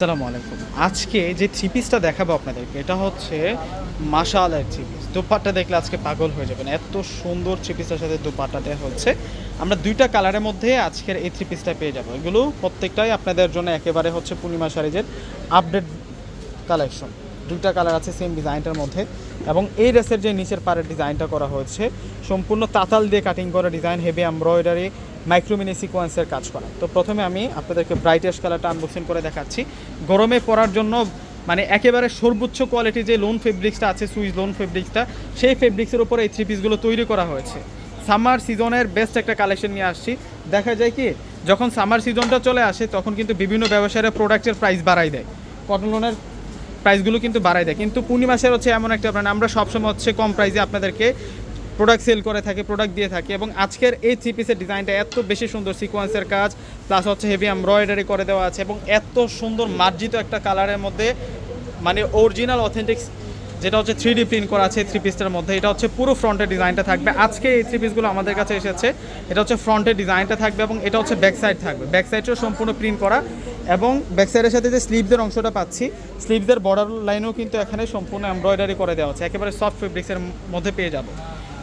আসসালামু আলাইকুম। আজকে যে থ্রি পিসটা দেখাবো আপনাদেরকে, এটা হচ্ছে মাশাআলের থ্রি পিস দোপাট্টা দেখলে আজকে পাগল হয়ে যাবেন। এত সুন্দর থ্রি পিসের সাথে দোপাট্টাটা হচ্ছে। আমরা দুইটা কালারের মধ্যে আজকের এই থ্রি পিসটা পেয়ে যাব। এগুলো প্রত্যেকটাই আপনাদের জন্য একেবারে হচ্ছে পূর্ণিমা সারিজের আপডেট কালেকশন দুইটা কালার আছে সেম ডিজাইনটার মধ্যে। এবং এই ড্রেসের যে নিচের পাড়ের ডিজাইনটা করা হয়েছে, সম্পূর্ণ তাতাল দিয়ে কাটিং করা ডিজাইন হেভি এমব্রয়ডারি মাইক্রোমিনি সিকোয়েন্সের কাজ করা। তো প্রথমে আমি আপনাদেরকে ব্রাইটেস্ট কালারটা আনবক্সিং করে দেখাচ্ছি। গরমে পরার জন্য মানে একেবারে সর্বোচ্চ কোয়ালিটি যে লোন ফেব্রিক্সটা আছে সুইচ লোন ফেব্রিক্সটা সেই ফেব্রিক্সের উপরে এই থ্রি পিসগুলো তৈরি করা হয়েছে। সামার সিজনের বেস্ট একটা কালেকশন নিয়ে আসছি। দেখা যায় কি, যখন সামার সিজনটা চলে আসে, তখন কিন্তু বিভিন্ন ব্যবসায়ীরা প্রোডাক্টের প্রাইস বাড়াই দেয়। কটন লোনের প্রাইসগুলো কিন্তু বাড়াই দেয়। কিন্তু পূর্ণিমাসের হচ্ছে এমন একটা ব্র্যান্ড আমরা সবসময় হচ্ছে কম প্রাইসে আপনাদেরকে প্রোডাক্ট সেল করে থাকে প্রোডাক্ট দিয়ে থাকে এবং আজকের এই থ্রি পিসের ডিজাইনটা এত বেশি সুন্দর সিকোয়েন্সের কাজ প্লাস হচ্ছে হেভি এমব্রয়ডারি করে দেওয়া আছে এবং এত সুন্দর মার্জিত একটা কালারের মধ্যে মানে অরিজিনাল অথেন্টিক যেটা হচ্ছে থ্রি ডি প্রিন্ট করা আছে থ্রি পিসটার মধ্যে, এটা হচ্ছে পুরো ফ্রন্টের ডিজাইনটা থাকবে। আজকে এই থ্রি পিসগুলো আমাদের কাছে এসেছে, এটা হচ্ছে ফ্রন্টের ডিজাইনটা থাকবে এবং এটা হচ্ছে ব্যাক সাইড থাকবে। ব্যাক সাইডটাও সম্পূর্ণ প্রিন্ট করা এবং ব্যাক সাইডের সাথে যে স্লিভদের অংশটা পাচ্ছি স্লিভদের বর্ডার লাইনও কিন্তু এখানে সম্পূর্ণ এমব্রয়ডারি করে দেওয়া আছে। একেবারে সফট ফেব্রিক্সের মধ্যে পেয়ে যাব।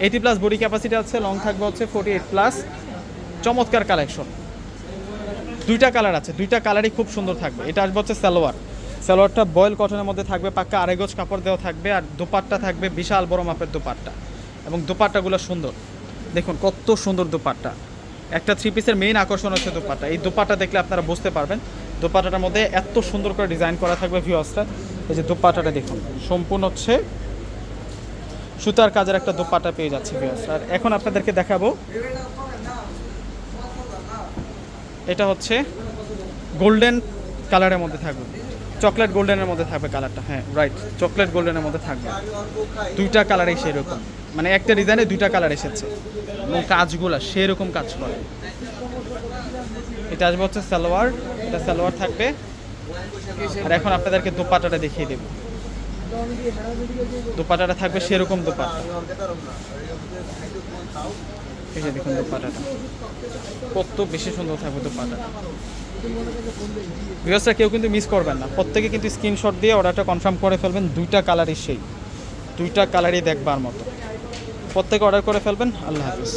এইটি প্লাস বডি ক্যাপাসিটি আছে লং থাকবে হচ্ছে ফোর্টি এইট প্লাস চমৎকার কালেকশন দুইটা কালার আছে, দুইটা কালারই খুব সুন্দর থাকবে। এটা আসবে হচ্ছে সালোয়ার। সালোয়ারটা বয়েল কটনের মধ্যে থাকবে, পাক্কা আড়াই কাপড় দেওয়া থাকবে, আর দোপাট্টা থাকবে, বিশাল বড় মাপের দোপাট্টা। এবং দোপাট্টাগুলো সুন্দর। দেখুন, কত সুন্দর দোপাট্টা। একটা থ্রি পিসের মেইন আকর্ষণ হচ্ছে দোপাট্টা। এই দোপাট্টা দেখলে আপনারা বুঝতে পারবেন। দোপাট্টাটার মধ্যে এত সুন্দর করে ডিজাইন করা থাকবে ভিউসটা এই যে দোপাট্টাটা দেখুন, সম্পূর্ণ হচ্ছে সুতার কাজের একটা দোপাট্টা পেয়ে যাচ্ছে ভিউস আর এখন আপনাদেরকে দেখাবো। এটা হচ্ছে গোল্ডেন কালারের মধ্যে থাকবে। চকলেট গোল্ডেনের মধ্যে থাকবে কালারটা হ্যাঁ রাইট চকলেট গোল্ডেনের মধ্যে থাকবে। দুইটা কালারই সেরকম। মানে একটা ডিজাইনে দুইটা কালার এসেছে। এবং কাজগুলো সেরকম কাজ করে। এটা আসবে হচ্ছে সালোয়ার। এটা সালোয়ার থাকবে। আর এখন আপনাদেরকে দোপাটাটা দেখিয়ে দেব। দোপাটাটা থাকবে সেরকম দোপাটা। এই যে দেখুন দোপাটাটা। কত বেশি সুন্দর থাকবে দোপাটাটা। ভিউয়ার্সরা কেউ কিন্তু মিস করবেন না। প্রত্যেকে কিন্তু স্ক্রিনশট দিয়ে অর্ডারটা কনফার্ম করে ফেলবেন। দুইটা কালারই সেই। দুইটা কালারই দেখবার মতো। প্রত্যেকে অর্ডার করে ফেলবেন। আল্লাহ হাফিজ।